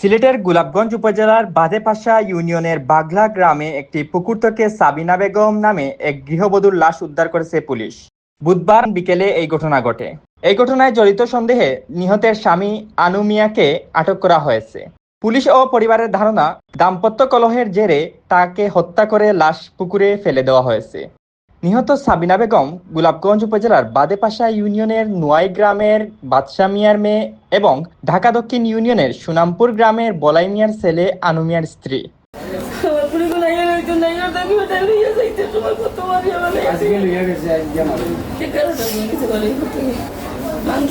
সিলেটের গোলাপগঞ্জ উপজেলার বাদেপাশা ইউনিয়নের বাগলা গ্রামে একটি পুকুর থেকে সাবিনা বেগম নামে এক গৃহবধূর লাশ উদ্ধার করেছে পুলিশ। বুধবার বিকেলে এই ঘটনা ঘটে। এই ঘটনায় জড়িত সন্দেহে নিহতের স্বামী আনু মিয়াকে আটক করা হয়েছে। পুলিশ ও পরিবারের ধারণা দাম্পত্য কলহের জেরে তাকে হত্যা করে লাশ পুকুরে ফেলে দেওয়া হয়েছে। নিহত সাবিনা বেগম গোলাপগঞ্জ উপজেলার বাদেপাশা ইউনিয়নের নোয়াই গ্রামের বাদশা মিয়ার মেয়ে এবং ঢাকা দক্ষিণ ইউনিয়নের সুনামপুর গ্রামের বলাই মিয়ার ছেলে আনু মিয়ার স্ত্রী। মাংস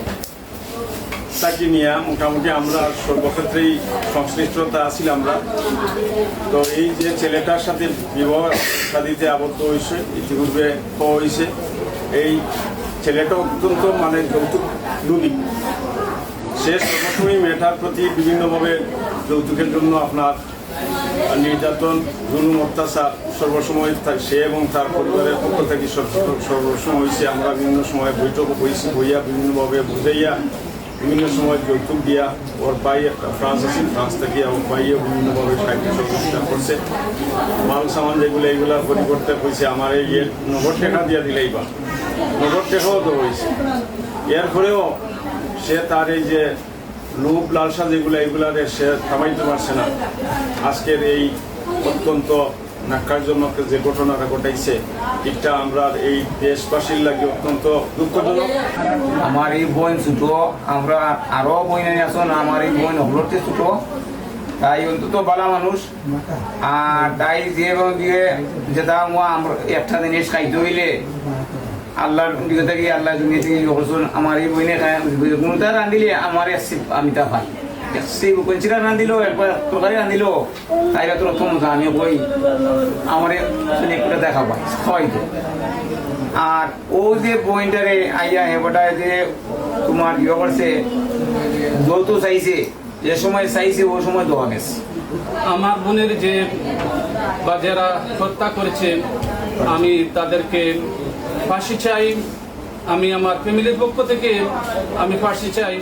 তাকে নিয়ে মোটামুটি আমরা সর্বক্ষেত্রেই সংশ্লিষ্টতা আছি আমরা। তো এই যে ছেলেটার সাথে বিবাহ সাদিতে আবদ্ধ হয়েছে, ইতিপূর্বে হয়েছে, এই ছেলেটা অত্যন্ত মানে যৌতুক লুবি সে সর্বসময় মেয়েটার প্রতি বিভিন্নভাবে যৌতুকের জন্য আপনার নির্যাতন, জুলুম, অত্যাচার সর্বসময় সে এবং তার পরিবারের পক্ষ থেকে সর্বসময় হয়েছে। আমরা বিভিন্ন সময় বৈঠক হয়েছি বইয়া বিভিন্নভাবে বুঝাইয়া বিভিন্ন সময় যৌতুক দিয়া ওর ভাই একটা ফ্রান্স আছে ফ্রান্স থেকে ওর ভাইও বিভিন্নভাবে সাহিত্য সহযোগিতা করছে। মাল সামান যেগুলো এইগুলার পরিবর্তে হয়েছে, আমার এই নগদ টাকা দিয়া দিলেই বা, নগদ টাকাও তো হয়েছে। এর পরেও সে তার এই যে লোভ, লালসা যেগুলো এগুলারে সে থামাইতে পারছে না। আজকের এই অত্যন্ত নাক্কারজনক যে ঘটনাটা ঘটাইছে, এটা আমরা এই দেশবাসীর লাগে অত্যন্ত দুঃখজনক। আমার এই বোন ছোট, আমরা আরও বোন আসুন আমার এই বোন হলতে ছোট। তাই অন্তত বালা মানুষ। আর তাই যে দিয়ে যেটা আমরা একটা জিনিস খাইতে হইলে থেকে আল্লাহ দুনিয়া থেকে আমার এই বইনে কোনোটা রান্ধিলে আমার আমি তা পাই। সেই কঞ্চিরা রান্ধিলো একবার তরকারি রান্ধিলো তাই তো প্রথম আমি কই, আমার একটা দেখা পাই হয়তো আর ও যে পয়েন্টারে আইয়া হেবটায় যে তোমার ইয়ে করছে যৌত চাইছে, যে সময় চাইছে, ও সময় দেওয়া গেছে। আমার বোনের যে বা যারা হত্যা করেছে, আমি তাদেরকে ফাঁসি চাই। আমি আমার ফ্যামিলির পক্ষ থেকে আমি ফাঁসি চাই।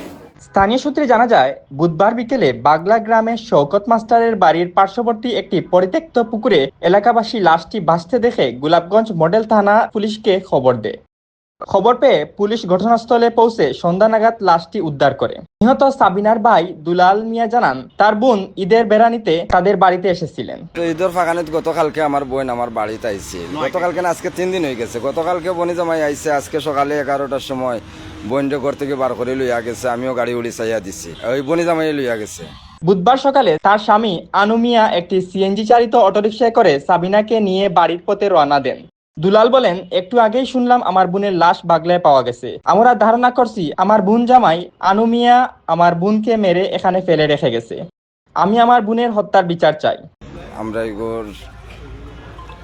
স্থানীয় সূত্রে জানা যায়, বুধবার বিকেলে বাগলা গ্রামের শওকত মাস্টারের বাড়ির পার্শ্ববর্তী একটি পরিত্যক্ত পুকুরে এলাকাবাসী লাশটি ভাসতে দেখে গোলাপগঞ্জ মডেল থানা পুলিশকে খবর দেয়। খবর পেয়ে পুলিশ ঘটনাস্থলে পৌঁছে সন্ধ্যা নাগাদ লাশটি উদ্ধার করে। নিহত সাবিনার ভাই দুলাল মিয়া জানান, তার বোন ঈদের বেড়ানিতে তাদের বাড়িতে এসেছিলেন। ঈদের ফাঁকানিত গতকালকে আমার বোন আমার বাড়িতে আইছে। গতকালকে আজকে তিন দিন হয়ে গেছে। গতকালকে বনি জামাই আইছে, আজকে সকালে এগারোটার সময় বোনটা ঘর থেকে বার করে লইয়া গেছে আমিও গাড়ি উড়ি চাইয়া দিছি। ওই বনি জামাই লইয়া গেছে। বুধবার সকালে তার স্বামী আনু মিয়া একটি সিএনজি চালিত অটোরিকশায় করে সাবিনাকে নিয়ে বাড়ির পথে রওনা দেন। দুলাল বলেন একটু আগেই শুনলাম আমার বোনের লাশ বাগলায় পাওয়া গেছে। আমরা ধারণা করছি আমার বোন জামাই আনু মিয়া আমার বোনকে মেরে এখানে ফেলে রেখে গেছে। আমি আমার বোনের হত্যার বিচার চাই। আমরা এগুর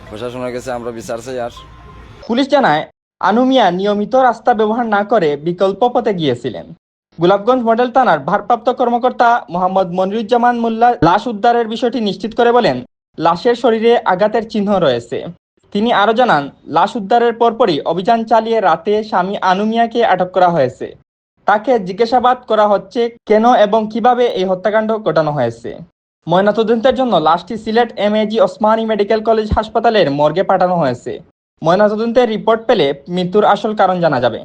প্রশাসনের কাছে আমরা বিচার চাই আর। পুলিশ জানায় আনু মিয়া নিয়মিত রাস্তা ব্যবহার না করে বিকল্প পথে গিয়েছিলেন। গোলাপগঞ্জ মডেল থানার ভারপ্রাপ্ত কর্মকর্তা মোহাম্মদ মনিরুজ্জামান মোল্লা লাশ উদ্ধারের বিষয়টি নিশ্চিত করে বলেন, লাশের শরীরে আঘাতের চিহ্ন রয়েছে। তিনি আরও জানান, লাশ উদ্ধারের পরপরই অভিযান চালিয়ে রাতে স্বামী আনু মিয়াকে আটক করা হয়েছে। তাকে জিজ্ঞাসাবাদ করা হচ্ছে কেন এবং কীভাবে এই হত্যাকাণ্ড ঘটানো হয়েছে। ময়নাতদন্তের জন্য লাশটি Sylhet MAG Osmani medical college হাসপাতালের মর্গে পাঠানো হয়েছে। ময়নাতদন্তের রিপোর্ট পেলে মৃত্যুর আসল কারণ জানা যাবে।